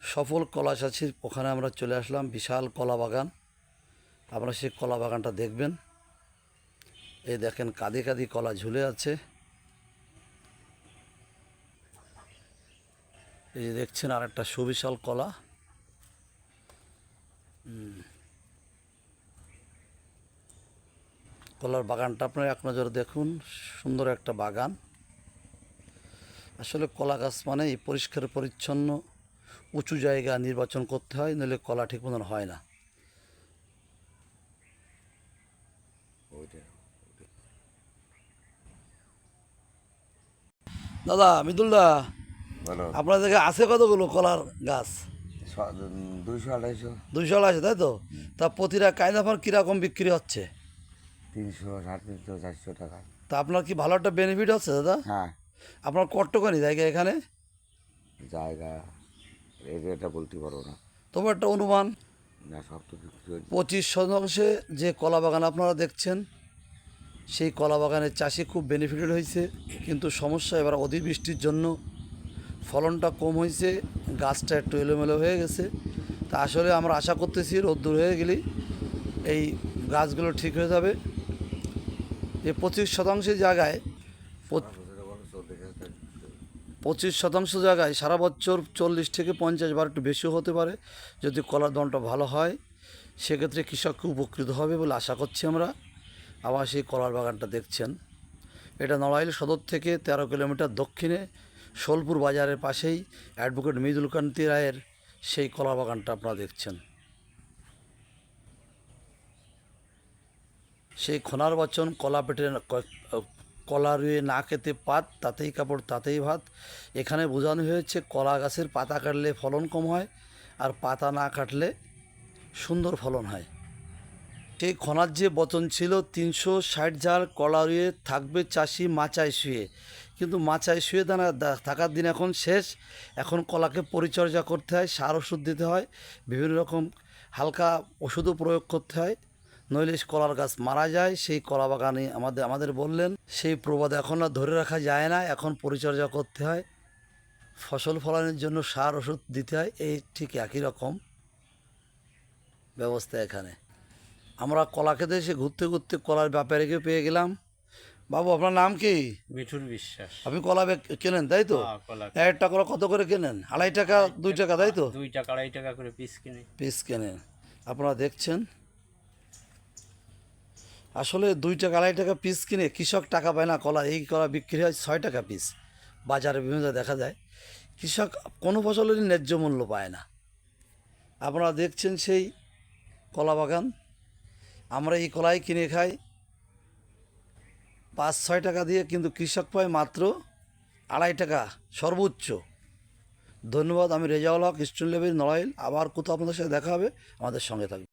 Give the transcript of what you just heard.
সফল কলা চাষির ওখানে আমরা চলে আসলাম, বিশাল কলা বাগান। আপনারা সেই কলা বাগানটা দেখবেন। এই দেখেন কাঁদি কাঁদি কলা ঝুলে আছে। এই যে দেখছেন আর একটা সুবিশাল কলা। কলার বাগানটা আপনারা এক নজরে দেখুন, সুন্দর একটা বাগান। আসলে কলা গাছ মানে পরিষ্কার, পরিচ্ছন্ন উঁচু জায়গা নির্বাচন করতে হয় নইলে কলা ঠিক মতন হয় না। দাদা মিদুলদা আপনার থেকে আছে কতগুলো কলার গাছ? দুইশো আড়াইশো। দুইশো আছে তাই তো? তা প্রতিটা কায়দাফার কীরকম বিক্রি হচ্ছে? তিনশো সাড়ে তিনশো চারশো টাকা। তা আপনার কি ভালো একটা বেনিফিট হচ্ছে দাদা? হ্যাঁ। আপনার কট্টখানি জায়গা এখানে? জায়গা রেটটা বলতে পারব না। তবু একটা অনুমান? না সব তো বিক্রি পঁচিশ শতাংশে যে কলা বাগান আপনারা দেখছেন সেই কলা বাগানের চাষি খুব বেনিফিটেড হয়েছে কিন্তু সমস্যা এবার অতিবৃষ্টির জন্য ফলনটা কম হয়েছে গাছটা একটু এলোমেলো হয়ে গেছে। তা আসলে আমরা আশা করতেছি রোদ্দুর হয়ে গেলেই এই গাছগুলো ঠিক হয়ে যাবে। এই পঁচিশ শতাংশের জায়গায় পঁচিশ শতাংশ জায়গায় সারা বছর চল্লিশ থেকে পঞ্চাশ বার একটু বেশিও হতে পারে। যদি কলার দনটা ভালো হয়, সেক্ষেত্রে কৃষককে উপকৃত হবে বলে আশা করছি আমরা। আবার সেই কলার বাগানটা দেখছেন। এটা নড়াইল সদর থেকে তেরো কিলোমিটার দক্ষিণে সোলপুর বাজারের পাশেই অ্যাডভোকেট মৃদুল কান্তি রায়ের সেই কলা বাগানটা আপনারা দেখছেন। সেই খোনার বচন কলা পেটের কলা রুয়ে না খেতে পাত, তাতেই কাপড়, তাতেই ভাত। এখানে বোঝানো হয়েছে, কলা গাছের পাতা কাটলে ফলন কম হয় আর পাতা না কাটলে সুন্দর ফলন হয়। সেই খনার যে বচন ছিল, তিনশো ষাট জার কলা রুয়ে থাকবে চাষি মাচায় শুয়ে। কিন্তু মাচায় শুয়ে দানা থাকার দিন এখন শেষ। এখন কলাকে পরিচর্যা করতে হয়, সার ওষুধ দিতে হয়, বিভিন্ন রকম হালকা ওষুধও প্রয়োগ করতে হয়। নইলে কলার গাছ মারা যায়। সেই কলা বাগানে আমাদের আমাদের বললেন সেই প্রবাদ এখন আর ধরে রাখা যায় না এখন পরিচর্যা করতে হয়। ফসল ফলানোর জন্য সার ওষুধ দিতে হয় এই ঠিক একই রকম ব্যবস্থা এখানে। আমরা কলা খেতে এসে ঘুরতে ঘুরতে কলার ব্যাপারীকে পেয়ে গেলাম। বাবু আপনার নাম কি? মিঠুন বিশ্বাস। আপনি কলা কেনেন তাই তো? হ্যাঁ, কলা একটা কলা কত করে কেনেন? আড়াই টাকা দুই টাকা তাই তো? দুই টাকা আড়াই টাকা করে পিস কিনে। পিস কেনেন। আপনারা দেখছেন আসলে দুই টাকা, আড়াই টাকা পিস কিনে কৃষক টাকা পায় না, কলা, এই কলা বিক্রি হয় ছয় টাকা পিস বাজারে বিভিন্ন দেখা যায়, কৃষক কোনো ফসলেরই ন্যায্য মূল্য পায় না। আপনারা দেখছেন সেই কলা বাগান। আমরা এই কলাই কিনে খাই, পাঁচ, ছয় টাকা দিয়ে, কিন্তু কৃষক পায় মাত্র আড়াই টাকা, সর্বোচ্চ। ধন্যবাদ, আমি রেজাউল হক, স্টুডেন্ট লেভেল নড়াইল। আবার কোথাও আপনাদের সাথে দেখা হবে, আমাদের সঙ্গে থাকবে